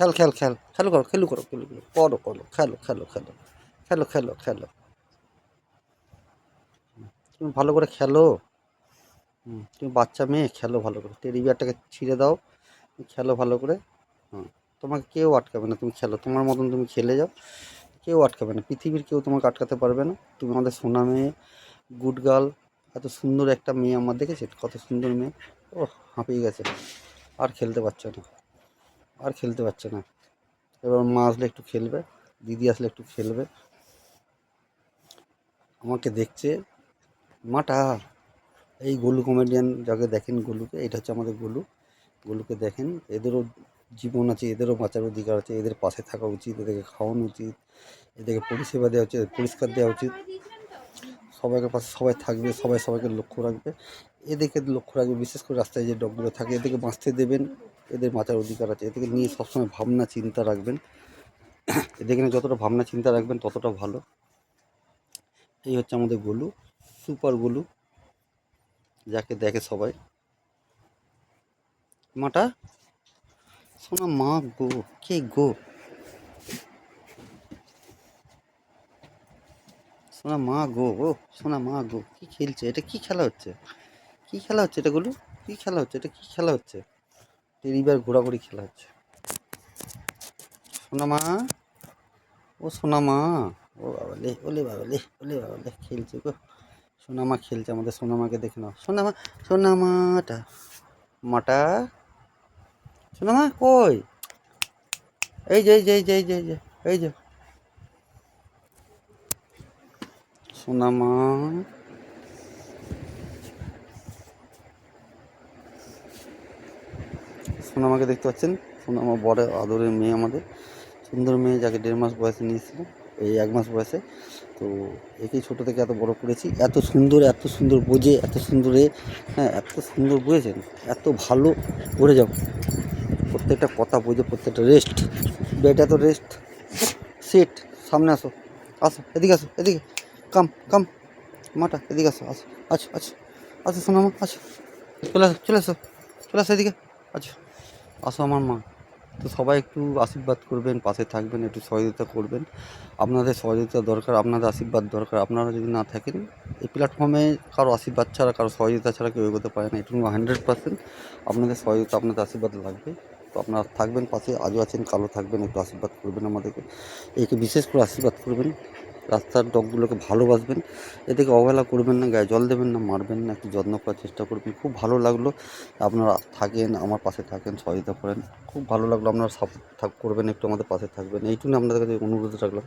খেল খেল খেল খেলো করো খেলু করো খেলু করো করো করো খেলো খেলো খেলো খেলো খেলো খেলো। তুমি ভালো করে খেলো। হুম, তুমি বাচ্চা মেয়ে খেলো ভালো করে। টেডি বিয়ারটাকে ছিঁড়ে দাও খেলো ভালো করে। হুম। তোমাকে কেউ আটকাবে না তুমি খেলো। তোমার মতন তুমি খেলে যাও কেউ আটকাবে না। পৃথিবীর কেউ তোমাকে আটকাতে পারবে না। তুমি আমাদের সোনা মেয়ে গুড গার্ল এত সুন্দর একটা মেয়ে আমার দেখেছে কত সুন্দর মেয়ে। ও হাঁপিয়ে গেছে। আর খেলতে পারছ না। আর খেলতে পারছে না। এবার মা আসলে একটু খেলবে, দিদি আসলে একটু খেলবে। আমাকে দেখছে, মাটা, এই গোলু কমেডিয়ান যাকে দেখেন গোলুকে, এটা হচ্ছে আমাদের গোলু। গোলুকে দেখেন, এদেরও জীবন আছে, এদেরও বাঁচার অধিকার আছে, এদের পাশে থাকা উচিত, এদেরকে খাওয়ানো উচিত, এদেরকে পরিষেবা দেওয়া উচিত, পরিষ্কার দেওয়া উচিত। সবাইকে পাশে সবাই থাকবে, সবাই সবাইকে লক্ষ্য রাখবে। এদেরকে লক্ষ্য রাখবে, বিশেষ করে রাস্তায় যে ডগগুলো থাকে, এদেরকে বাঁচতে দেবেন, এদের বাঁচার অধিকার আছে। এদেরকে নিয়ে সবসময় ভাবনা, চিন্তা রাখবেন। এদেরকে নিয়ে যতটা ভাবনা, চিন্তা রাখবেন, ততটা ভালো। এই হচ্ছে আমাদের গোলু, সুপার গোলু, যাকে দেখে সবাই। মাটা শোনা মা গো, কে গো? সোনা মা গো, ও সোনা মা গো, কি খেলছে? এটা কি খেলা হচ্ছে? কি খেলা হচ্ছে এটা গুলো? কি খেলা হচ্ছে? এটা কি খেলা হচ্ছে? টেরিবার ঘোরাঘুরি খেলা হচ্ছে। সোনা মা, ও সোনা মা, ও বাবা লে, ওলে বাবা লে, ওলে বাবা লে, খেলছে গো। সোনা মা খেলছে আমাদের, সোনা মাকে দেখে নাও। সোনা মা, সোনা মাটা মাটা, সোনা মা কই? এই যে এই যে এই যে এই যে এই যে। এই যে সোনা মা সোনামাকে দেখতে পাচ্ছেন? সোনামা বড় আদরের মেয়ে আমাদের। সুন্দর মেয়ে যাকে দেড় মাস বয়সে নিয়েছিলাম এই এক মাস বয়সে। তো একেই ছোটো থেকে এত বড় করেছি। এত সুন্দর এত সুন্দর বোঝে, এত সুন্দর হ্যাঁ এত সুন্দর বুঝেছেন? এত ভালো পড়ে যাও প্রত্যেকটা কথা বোঝে, প্রত্যেকটা রেস্ট বেটা তো রেস্ট সিট সামনে আসো। আসো, এদিকে আসো, এদিকে। কাম কাম মাটা এদিকে আসো আসো আচ্ছা আচ্ছা আছো শোনো মা আছো চলে আসো চলে আসো চলে আসো এদিকে। আচ্ছা আসো আমার মা। তো সবাই একটু আশীর্বাদ করবেন, পাশে থাকবেন, একটু সহযোগিতা করবেন। আপনাদের সহযোগিতা দরকার, আপনাদের আশীর্বাদ দরকার। আপনারা যদি না থাকেন, এই প্ল্যাটফর্মে কারও আশীর্বাদ ছাড়া, কারও সহযোগিতা ছাড়া কেউ এগোতে পারে না। এটুকু হান্ড্রেড পার্সেন্ট আপনাদের সহযোগিতা, আপনাদের আশীর্বাদ লাগবে। তো আপনারা থাকবেন পাশে, আজও আছেন কালো থাকবেন, একটু আশীর্বাদ করবেন আমাদেরকে। একে বিশেষ করে আশীর্বাদ করবেন। রাস্তার ডগগুলোকে ভালোবাসবেন। এদিকে অবহেলা করবেন না, গায়ে জল দেবেন না, মারবেন না, একটু যত্ন করার চেষ্টা করবেন। খুব ভালো লাগল আপনারা থাকেন, আমার পাশে থাকেন, সহযোগিতা করেন। খুব ভালো লাগল আপনারা সাপোর্ট করবেন, একটু আমাদের পাশে থাকবেন। এইটুকু আপনাদের কাছে অনুরোধ রাখলাম।